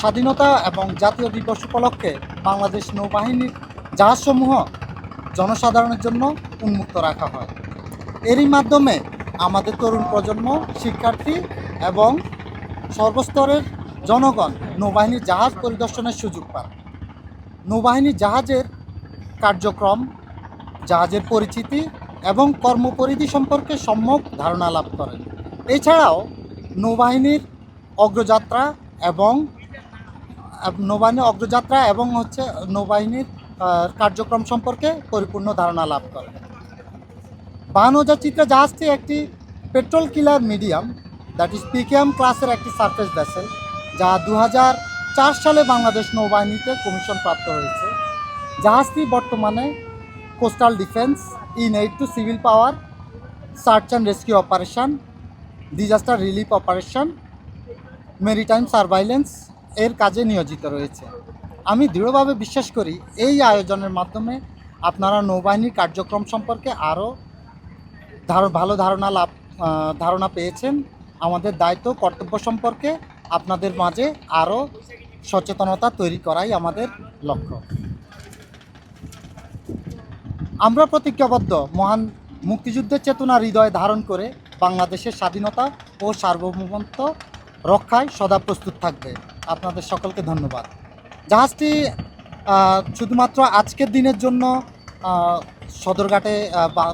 স্বাধীনতা এবং জাতীয় দিবস উপলক্ষে বাংলাদেশ নৌবাহিনীর জাহাজসমূহ জনসাধারণের জন্য উন্মুক্ত রাখা হয়। এরই মাধ্যমে আমাদের তরুণ প্রজন্ম, শিক্ষার্থী এবং সর্বস্তরের জনগণ নৌবাহিনীর জাহাজ পরিদর্শনের সুযোগ পান নৌবাহিনীর জাহাজের কার্যক্রম, জাহাজের পরিচিতি এবং কর্মপরিধি সম্পর্কে সম্যক ধারণা লাভ করেন। এছাড়াও নৌবাহিনীর অগ্রযাত্রা এবং আহ, নৌবাহিনীর অগ্রযাত্রা এবং হচ্ছে নৌবাহিনীর কার্যক্রম সম্পর্কে পরিপূর্ণ ধারণা লাভ করেন বাহানৌজা চিত্রা জাহাজটি একটি patrol killer medium that is PKM ক্লাসের একটি সারফেস ভেসেল যা দু সালে বাংলাদেশ নৌবাহিনীতে কমিশন প্রাপ্ত হয়েছে। জাহাজটি বর্তমানে coastal defence in aid to civil power search and rescue operation disaster relief operation maritime surveillance এর কাজে নিয়োজিত রয়েছে। আমি দৃঢ়ভাবে বিশ্বাস করি এই আয়োজনের মাধ্যমে আপনারা নৌবাহিনীর কার্যক্রম সম্পর্কে আরও ভালো ধারণা লাভ ধারণা পেয়েছেন। আমাদের দায়িত্ব, কর্তব্য সম্পর্কে আপনাদের মাঝে আরও সচেতনতা তৈরি করাই আমাদের লক্ষ্য। আমরা প্রতিজ্ঞাবদ্ধ। মহান মুক্তিযুদ্ধের চেতনা হৃদয়ে ধারণ করে বাংলাদেশের স্বাধীনতা ও সার্বভৌমত্ব রক্ষায় সদা প্রস্তুত থাকবে। আপনাদের সকলকে ধন্যবাদ। জাহাজটি শুধুমাত্র আজকের দিনের জন্য সদরঘাটে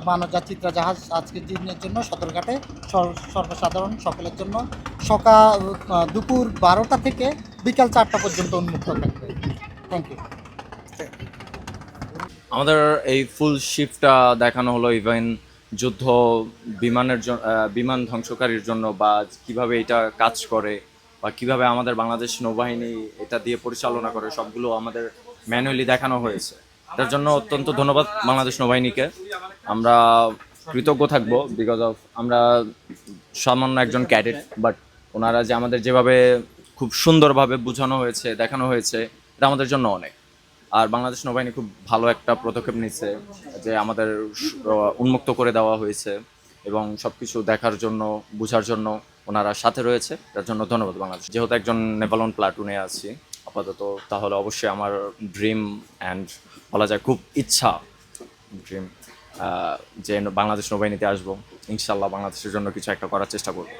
বানজা চিত্রা জাহাজ আজকের দিনের জন্য সদরঘাটে সর- সর্বসাধারণ সকলের জন্য সকাল দুপুর বারোটা থেকে বিকাল চারটা পর্যন্ত উন্মুক্ত থাকবে। থ্যাংক ইউ আমাদের এই ফুল শিফটটা দেখানো হলো ইভেন যুদ্ধ বিমানের বিমান ধ্বংসকারীর জন্য বা কীভাবে এটা কাজ করে। বা কীভাবে আমাদের বাংলাদেশ নৌবাহিনী এটা দিয়ে পরিচালনা করে, সবগুলো আমাদের ম্যানুয়ালি দেখানো হয়েছে। তার জন্য অত্যন্ত ধন্যবাদ বাংলাদেশ নৌবাহিনীকে। আমরা কৃতজ্ঞ থাকব বিকজ অফ আমরা সামান্য একজন ক্যাডেট বাট ওনারা যে আমাদের যেভাবে খুব সুন্দরভাবে বোঝানো হয়েছে, দেখানো হয়েছে, এটা আমাদের জন্য অনেক। আর বাংলাদেশ নৌবাহিনী খুব ভালো একটা পদক্ষেপ নিচ্ছে, যে আমাদের উন্মুক্ত করে দেওয়া হয়েছে এবং সব কিছু দেখার জন্য, বোঝার জন্য। ওনারা সাথে রয়েছে তার জন্য ধন্যবাদ বাংলাদেশ। যেহেতু একজন নেভালন প্লাটুনে আছি, আপাতত তাহলে অবশ্যই আমার ড্রিম অ্যান্ড বলা যায় খুব ইচ্ছা ড্রিম যে বাংলাদেশ নৌবাহিনীতে আসব। ইনশাল্লাহ বাংলাদেশের জন্য কিছু একটা করার চেষ্টা করব।